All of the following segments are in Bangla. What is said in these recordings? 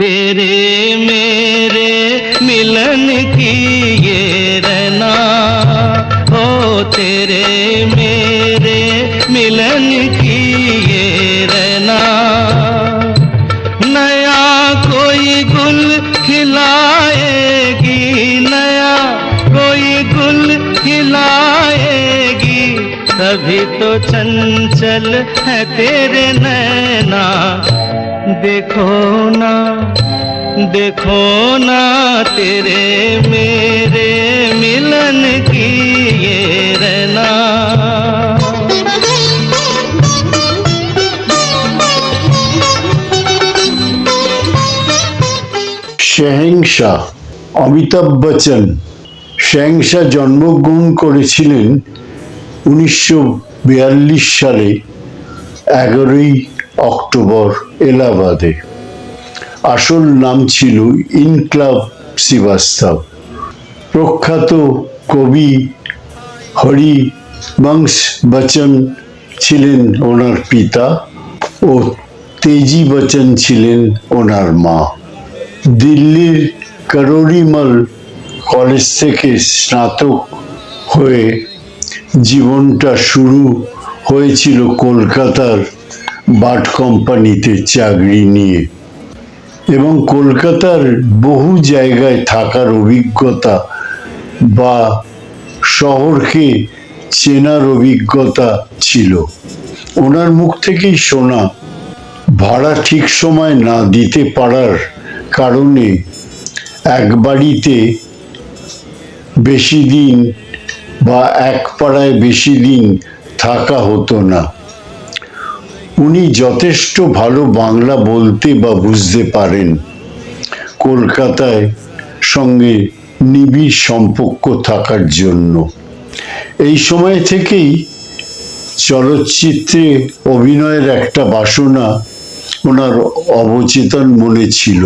तेरे मेरे मिलन की ये रहना ओ तेरे मेरे मिलन की ये रहना नया कोई गुल खिलाएगी, नया कोई गुल खिलाएगी, तभी तो चंचल है तेरे नैना। देखो ना देखो ना तेरे मेरे मिलन की ये रहना শেহেংশা অমিতাভ বচ্চন শেহেংশা জন্মগ্রহণ করেছিলেন উনিশশো বিয়াল্লিশ সালে এগারোই অক্টোবর এলাহাবাদে। আসল নাম ছিল ইনক্লাব শ্রীবাস্তব। প্রখ্যাত কবি হরি বংশ বচ্চন ছিলেন ওনার পিতা ও তেজি বচ্চন ছিলেন ওনার মা। দিল্লির করোরিমল কলেজ থেকে স্নাতক হয়ে জীবনটা শুরু হয়েছিল কলকাতার বাট কোম্পানিতে চাকরি নিয়ে এবং কলকাতার বহু জায়গায় থাকার অভিজ্ঞতা বা শহরকে চেনার অভিজ্ঞতা ছিল। ওনার মুখ থেকেই শোনা, ভাড়া ঠিক সময় না দিতে পারার কারণে এক বাড়িতে বেশি দিন বা এক পাড়ায় বেশি দিন থাকা হতো না। উনি যথেষ্ট ভালো বাংলা বলতে বা বুঝতে পারেন। কলকাতায় সঙ্গে নিবিড় সম্পর্ক থাকার জন্য। এই সময় থেকেই চলচ্চিত্রে অভিনয়ের একটা বাসনা ওনার অবচেতন মনে ছিল।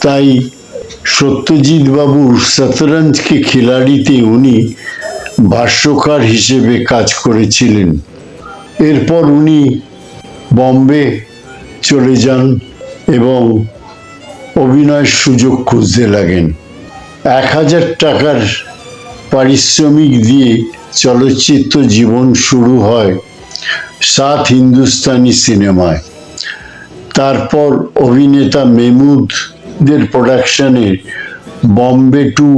তাই সত্যজিৎ বাবুর শতরঞ্জকে খিলাড়িতে উনি ভাষ্যকার হিসেবে কাজ করেছিলেন। এরপর উনি বম্বে চলে যান এবং অভিনয়ের সুযোগ খুঁজতে লাগেন। এক হাজার টাকার পারিশ্রমিক দিয়ে চলচ্চিত্র জীবন শুরু হয় সাত হিন্দুস্তানি সিনেমায়। তারপর অভিনেতা মেহমুদদের প্রোডাকশনে বম্বে টু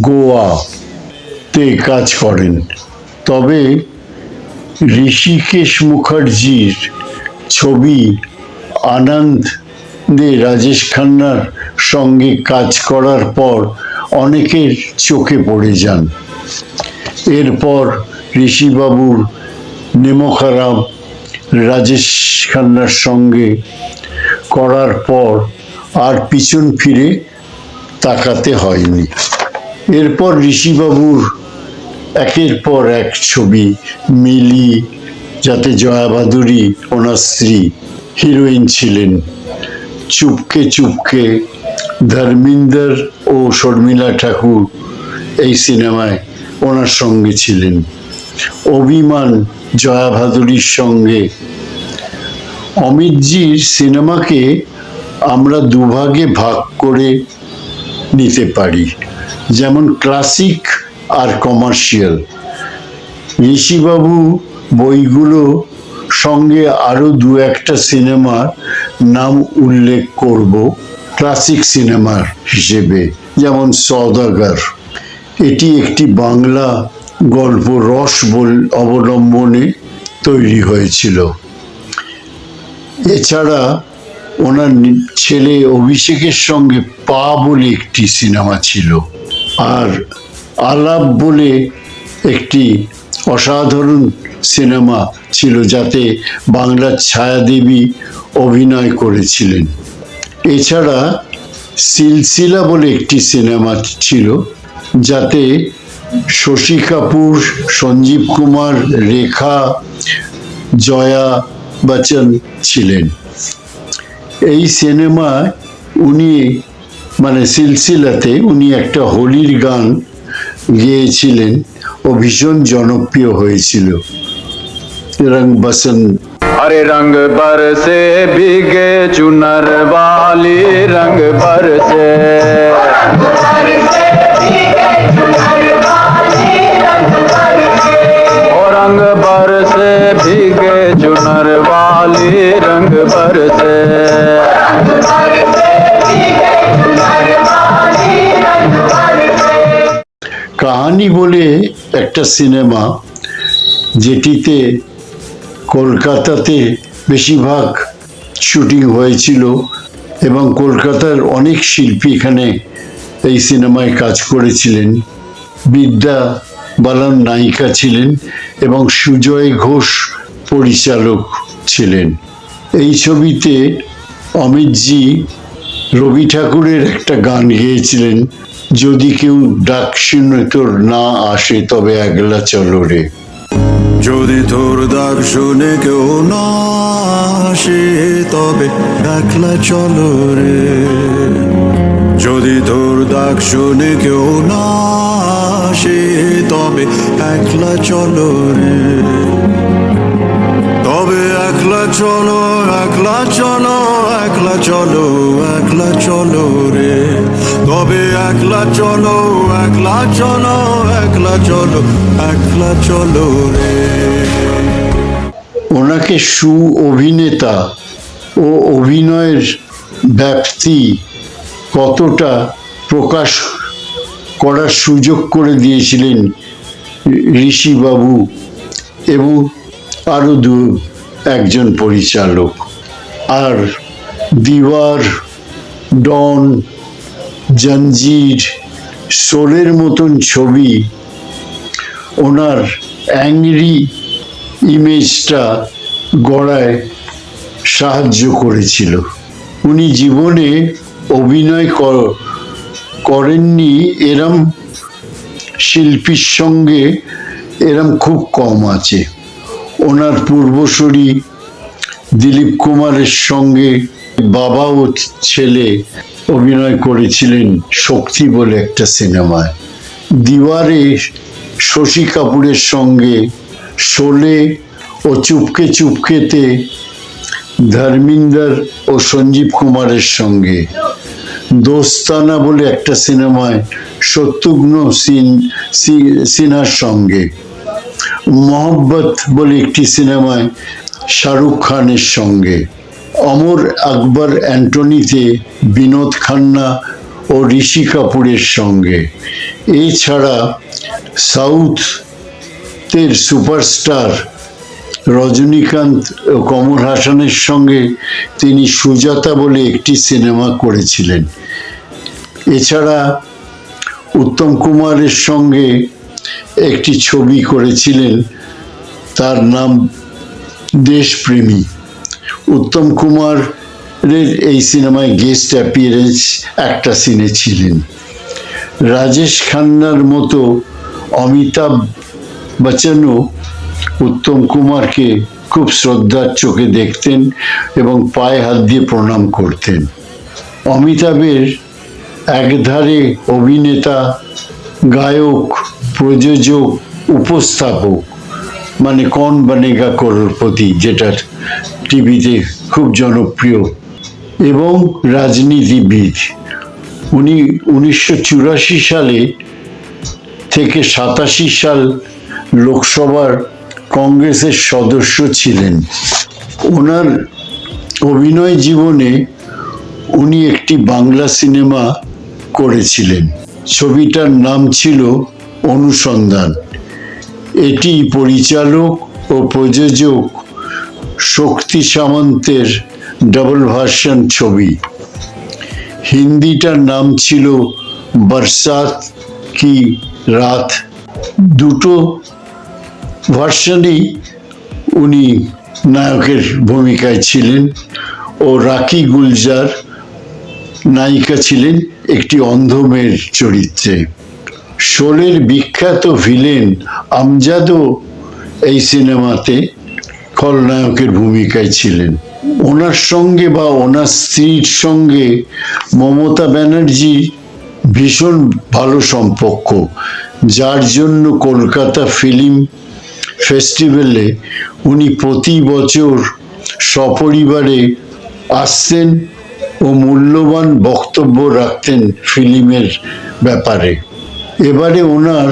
গোয়া তে কাজ করেন। তবে ঋষিকেশ মুখার্জির ছবি, আনন্দে রাজেশ খান্নার সঙ্গে কাজ করার পর অনেকের চোখে পড়ে যান। এরপর ঋষিবাবুর নেমোখারাম রাজেশ খান্নার সঙ্গে করার পর আর পিছন ফিরে তাকাতে হয়নি। এরপর ঋষিবাবুর একের পর এক ছবি মিলি যাতে জয়া ভাদুরী ওনার স্ত্রী হিরোইন ছিলেন। চুপকে চুপকে ধর্মিন্দর ও শর্মিলা ঠাকুর এই সিনেমায় ওনার সঙ্গে ছিলেন। অভিমান জয়া ভাদুরীর সঙ্গে। অমিতজির সিনেমাকে আমরা দুভাগে ভাগ করে নিতে পারি, যেমন ক্লাসিক আর কমার্শিয়াল। ঋষিবাবু বইগুলো সঙ্গে আরও দু একটা সিনেমার নাম উল্লেখ করব, ক্লাসিক সিনেমার হিসেবে, যেমন সওদাগর। এটি একটি বাংলা গল্প রস বল, অবলম্বনে তৈরি হয়েছিল। এছাড়া ওনার ছেলে অভিষেকের সঙ্গে পা বলে একটি সিনেমা ছিল, আর আলাপ বলে একটি অসাধারণ সিনেমা ছিল যাতে বাংলার ছায়াদেবী অভিনয় করেছিলেন। এছাড়া সিলসিলা বলে একটি সিনেমা ছিল, যাতে শশী কাপুর, সঞ্জীব কুমার, রেখা, জয়া বচ্চন ছিলেন। এই সিনেমায় উনি মানে সিলসিলাতে উনি একটা হোলির গান গেয়েছিলেন ও ভীষণ জনপ্রিয় হয়েছিল। রং বসন্ত अरे रंग बरसे भीगे चुनर वाली रंग बरसे ओ रंग बरसे भीगे चुनर वाली रंग बरसे কাহানি বলে একটা সিনেমা যেটিতে কলকাতাতে বেশিরভাগ শুটিং হয়েছিল এবং কলকাতার অনেক শিল্পী এখানে এই সিনেমায় কাজ করেছিলেন। বিদ্যা বালান নায়িকা ছিলেন এবং সুজয় ঘোষ পরিচালক ছিলেন। এই ছবিতে অমিতজি রবি ঠাকুরের একটা গান গেয়েছিলেন, যদি কেউ ডাক শুনে তোর না আসে তবে একলা চলো রে। যদি তোর ডাক শুনে কেউ না আসে, তবে একলা চলো রে। যদি তোর ডাক শুনে কেউ না আসে, তবে একলা চলো রে। তবে একলা চলো একলা চলো একলা চলো একলা চলো রে। তবে একলা চলো একলা চলো একলা চলো একলা চলো রে। ওনাকে সু অভিনেতা ও অভিনয়ের ব্যাপ্তি কতটা প্রকাশ করার সুযোগ করে দিয়েছিলেন ঋষিবাবু এবং আরও দু একজন পরিচালক। আর দিওয়ার, ডন, জঞ্জির, সোলের মতন ছবি, ওনার অ্যাংরি ইমেজটা গড়ায় সাহায্য করেছিল। উনি জীবনে অভিনয় কর- করেননি, এরম শিল্পীর সঙ্গে এরম খুব কম আছে। ওনার পূর্বসূরি দিলীপ কুমারের সঙ্গে বাবা ও ছেলে অভিনয় করেছিলেন শক্তি বলে একটা সিনেমায়। দিওয়ারে শশী কাপুরের সঙ্গে শোলে ও চুপকে চুপকেতে ধর্মিন্দর ও সঞ্জীব কুমারের সঙ্গে। দোস্তানা বলে একটা সিনেমায় শত্রুঘ্ন সিন সিনহার সঙ্গে। মোহব্বত বলে একটি সিনেমায় শাহরুখ খানের সঙ্গে। অমর আকবর অ্যান্টনিতে বিনোদ খান্না ও ঋষি কাপুরের সঙ্গে। এছাড়া সাউথের সুপারস্টার রজনীকান্ত কমল হাসানের সঙ্গে তিনি সুজাতা বলে একটি সিনেমা করেছিলেন। এছাড়া উত্তম কুমারের সঙ্গে একটি ছবি করেছিলেন। তার নাম দেশপ্রেমী। উত্তম কুমারের এই সিনেমায় গেস্ট অ্যাপিয়ারেন্স একটা সিনে ছিলেন। রাজেশ খান্নার মতো অমিতাভ বচ্চনও উত্তম কুমারকে খুব শ্রদ্ধার চোখে দেখতেন এবং পায়ে হাত দিয়ে প্রণাম করতেন। অমিতাভের একধারে অভিনেতা, গায়ক প্রযোজক উপস্থাপক মানে কন বানেগা করোড়পতি যেটা টিভিতে খুব জনপ্রিয় এবং রাজনীতিবিদ। উনি উনিশশো চুরাশি সালে থেকে সাতাশি সাল লোকসভার কংগ্রেসের সদস্য ছিলেন। ওনার অভিনয় জীবনে উনি একটি বাংলা সিনেমা করেছিলেন। ছবিটার নাম ছিল অনুসন্ধান। এটি পরিচালক ও প্রযোজক শক্তি সামন্তের ডবল ভার্সন ছবি। হিন্দিটার নাম ছিল বরসাত কি রাত। দুটো ভার্সনই উনি নায়কের ভূমিকায় ছিলেন ও রাকি গুলজার নায়িকা ছিলেন একটি অন্ধ মেয়ের চরিত্রে। শোলের বিখ্যাত ভিলেন আমজাদও এই সিনেমাতে খলনায়কের ভূমিকায় ছিলেন। ওনার সঙ্গে বা ওনার স্ত্রীর সঙ্গে মমতা ব্যানার্জি ভীষণ ভালো সম্পর্ক, যার জন্য কলকাতা ফিল্ম ফেস্টিভ্যালে উনি প্রতি বছর সপরিবারে আসতেন ও মূল্যবান বক্তব্য রাখতেন ফিল্মের ব্যাপারে। এবারে ওনার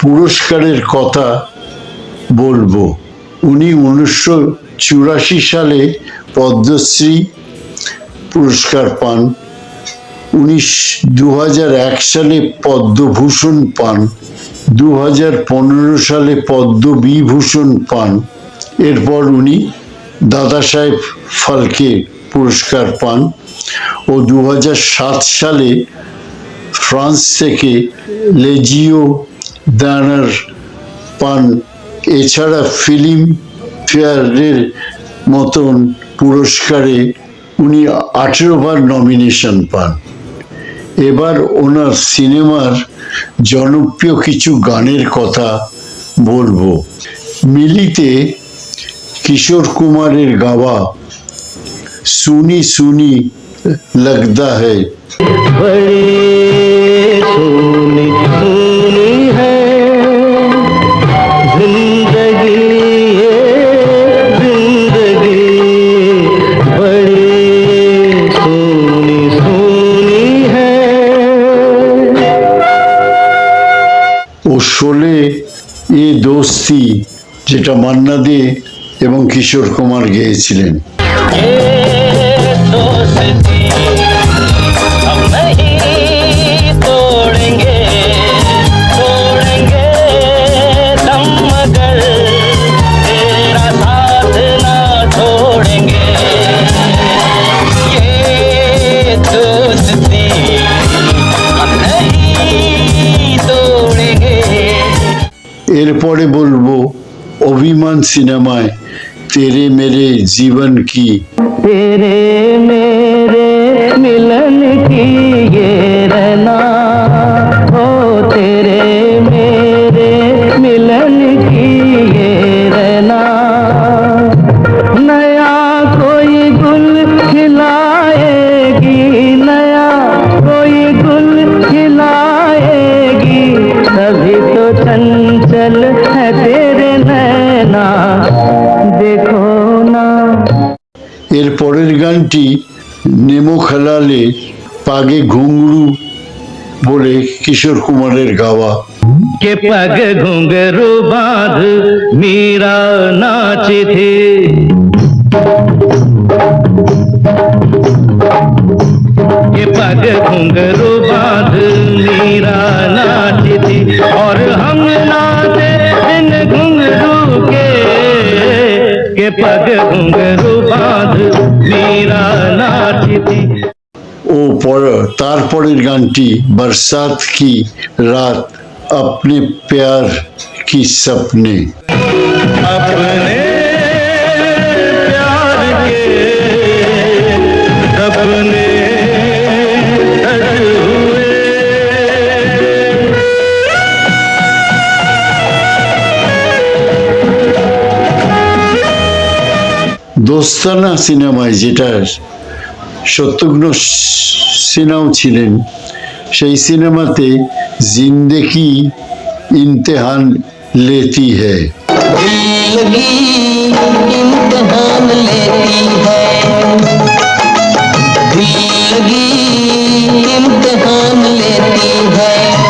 পুরস্কারের কথা বলব। উনি উনিশশো চুরাশি সালে পদ্মশ্রী পুরস্কার পান। উনিশ দু হাজার এক সালে পদ্মভূষণ পান। দু পনেরো সালে পদ্মবিভূষণ পান। এরপর উনি দাদা সাহেব ফালকে পুরস্কার পান। ও দু সালে ফ্রান্স থেকে লেজিও দানার পান। এছাড়া ফিল্ম ফেয়ারের মতন পুরস্কারে উনি আঠেরোবার নমিনেশন পান। এবার ওনার সিনেমার জনপ্রিয় কিছু গানের কথা বলব। মিলিতে কিশোর কুমারের গাওয়া সুনি সুনি লগদা হ্যায়। बड़ी सोनी सोनी है जिंदगी ये जिंदगी बड़ी सोनी सोनी है ও শোলে এ দোস্তি যেটা মান্না দে এবং কিশোর কুমার গেয়েছিলেন ये এরপরে বলব অভিমান সিনেমায় তেরে মেরে জীবন কি? তেরে মেরে মিলন কি নেমো খেলালে পাগে ঘুংরু বলে কিশোর কুমারের গাওয়া के पग घुंघरू बांध मीरा नाची थी के पग घुंघरू बांध मीरा नाची थी और हम नाचे इन घुंघरू के के पग घुंघरू बांध मीरा नाची थी ও পর তারপরের গানটি বরসাত কি রাত আপনি প্যার কি সপনে अपने प्यार के सपने सज हुए দোস্তানা সিনেমায় যেটা শত্রুঘ্ন সিনহাও ছিলেন। সেই সিনেমাতে জিন্দেকি ইমতেহান লেতি হ্যাঁ লেতি হ্যাঁ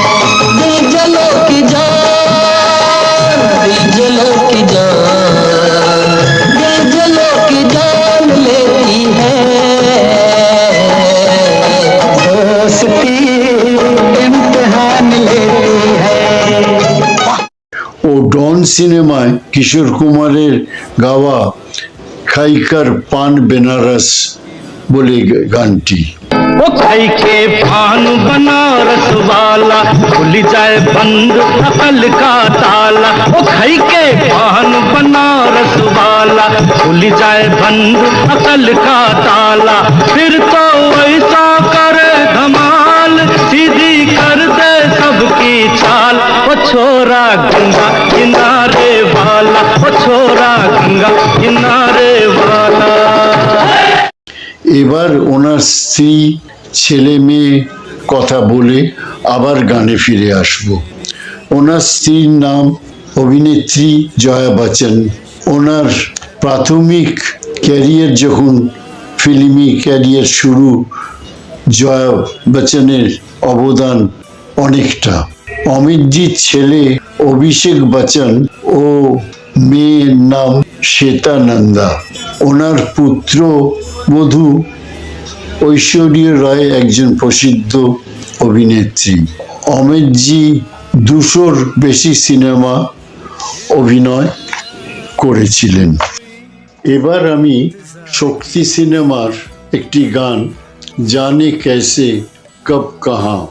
সিনেমায় কিশোর কুমারের গাওয়া খাইকার পান বেনারস বলে গানটি वो खाई के पान बनारस वाला खुल जाए बंद अकल का ताला वो खाई के पान बनारस वाला खुल जाए बंद अकल का ताला फिर तो ऐसा करे धमाल सीधी कर दे सबकी चाल वो छोरा गंगा किनारे वाला वो छोरा गंगा किनारे वाला এবার ওনার স্ত্রী ছেলে মেয়ে কথা বলে আবার গানে ফিরে আসব ওনার স্ত্রীর নাম অভিনেত্রী জয়া বচ্চন ওনার প্রাথমিক ক্যারিয়ার যখন ফিল্মি ক্যারিয়ার শুরু জয়া বচ্চনের অবদান অনেকটা অমিতজিৎ ছেলে অভিষেক বচ্চন ও মেয়ের নাম শ্বেতানন্দা। ওনার পুত্র মধু। ঐশ্বরীয় রায় একজন প্রসিদ্ধ অভিনেত্রী। অমিতজি দুশোর বেশি সিনেমা অভিনয় করেছিলেন। এবার আমি শক্তি সিনেমার একটি গান, জানে ক্যাসে কব কাহা।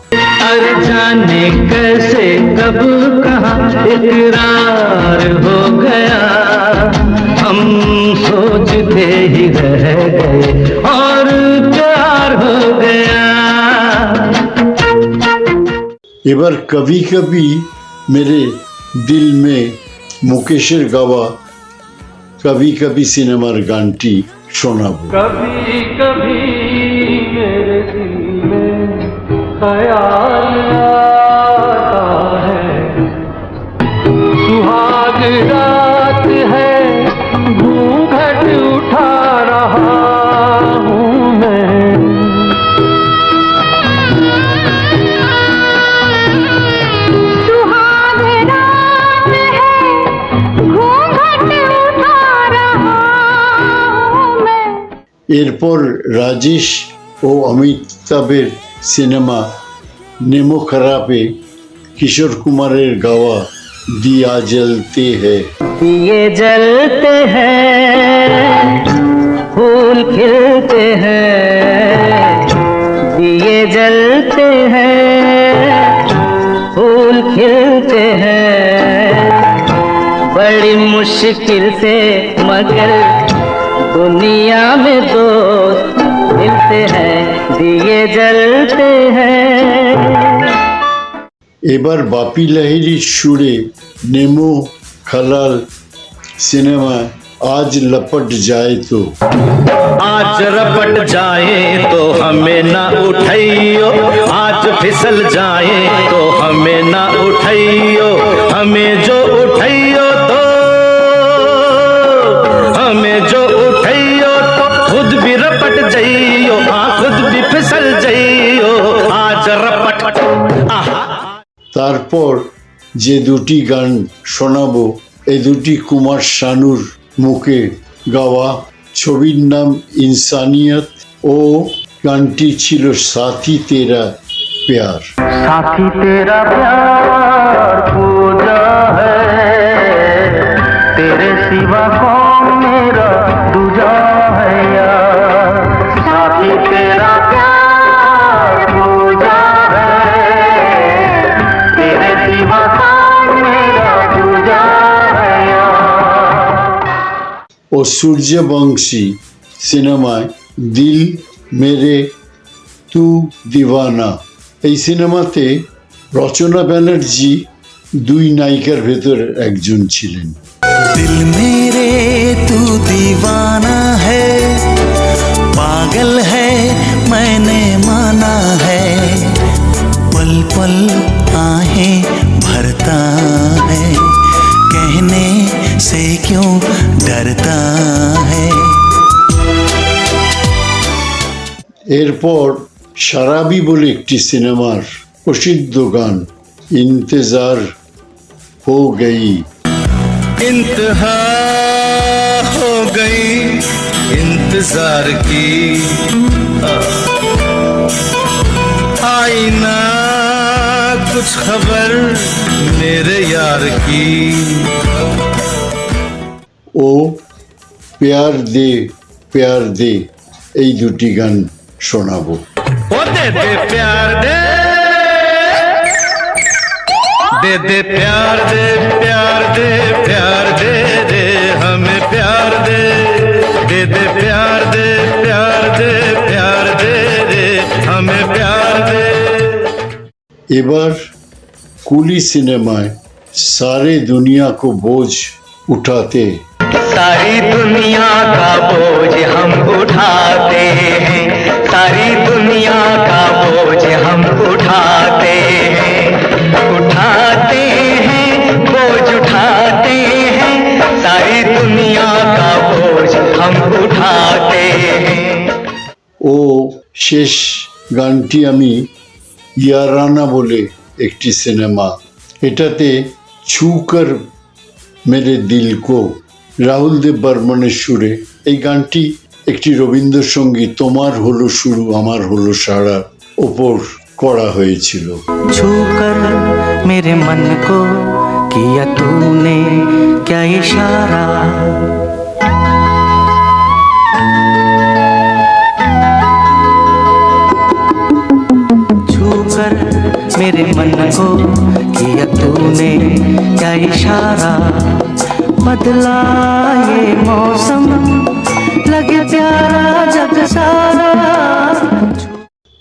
अरे जाने कैसे कब कहाँ इकरार हो गया हम सोचते ही रह गए और प्यार हो गया এবার কবি কবি মেরে দিল মে মুকেশের গাওয়া কবি কবি সিনেমার গানটি শোনাবো कभी कभी এরপর রাজেশ ও অমিতাভের সিনেমা নেমো খারাপে কিশোর কুমারের গাওয়া দিয়া জ্বলতে হ্যায় दिए जलते हैं फूल खिलते हैं दिए जलते हैं फूल खिलते हैं बड़ी मुश्किल से मगर दुनिया में दोस्त मिलते हैं दिए जलते हैं এবার বাপি লাহিড়ির সুরে নেমো খালাল সিনেমায় আজ লপট যায় তো आज रपट जाए तो हमें ना उठाइयो आज फिसल जाए तो हमें ना उठाइयो हमें जो उठाइयो तो हमें जो उठाइयो तो खुद भी रपट जाइयो তারপর যে দুটি গান শোনাব, এ দুটি কুমার শানুর মুখে গাওয়া। ছবির নাম ইনসানিয়ত ও গানটি ছিল সাথী তেরা প্যার। সাথী তেরা প্যার, পূজা তেরে সিবা ও সূর্যবংশী সিনেমায় দিল মেরে তু দিওয়ানা এই সিনেমাতে রচনা ব্যানার্জি দুই নায়িকার ভেতর একজন ছিলেন दिल मेरे तू दीवाना है पागल है मैंने माना है पल पल आहें भरता है कहने से क्यों डरता है এরপর সারাবি বলে একটি সিনেমার প্রসিদ্ধ গান ইন্তেজার হো গই इंतहा हो गई इंतजार की आईना कुछ खबर मेरे यार की ও পেয়ার দে পেয়ার দে এই দুটি গান শোনাবো ओ दे दे प्यार दे दे दे प्यार दे प्यार दे प्यार दे दे हमें प्यार दे दे दे प्यार दे प्यार दे प्यार दे दे हमें प्यार दे এবার কুলি সিনেমায় সারে দুনিয়া কো বোঝ উঠাতে सारी दुनिया का बोझ हम उठाते हैं सारी दुनिया का बोझ हम उठाते हैं उठाते हैं बोझ उठाते हैं सारी दुनिया का बोझ हम उठा শেষ গানটি আমি ইয়ারানা বলে একটি সিনেমা এটাতে ছুকর মেরে দিল কো রাহুল দেব বর্মনের সুরে এই গানটি একটি রবীন্দ্রসঙ্গীত তোমার হলো শুরু আমার হলো সারা ওপর করা হয়েছিল छू कर मेरे मन को किया तूने क्या इशारा छू कर मेरे मन को किया तूने क्या इशारा बदला ये मौसम लगे प्यारा जग सारा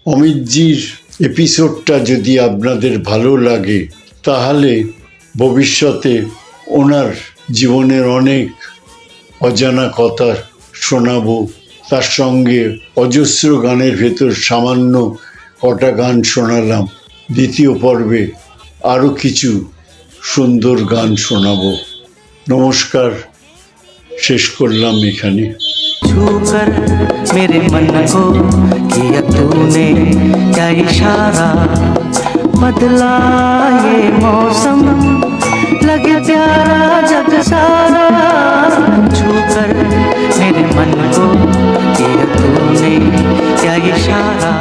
অমিতজির এপিসোডটা যদি আপনাদের ভালো লাগে তাহলে ভবিষ্যতে ওনার জীবনের অনেক অজানা কথা শোনাবো তার সঙ্গে অজস্র গানের ভেতর সামান্য কটা গান শোনালাম দ্বিতীয় পর্বে আরও কিছু সুন্দর গান শোনাবো নমস্কার শেষ করলাম এখানে छूकर मेरे मन को किया तूने, क्या इशारा बदला ये मौसम? लगे प्यारा जग सारा। छूकर मेरे मन को किया तूने, क्या इशारा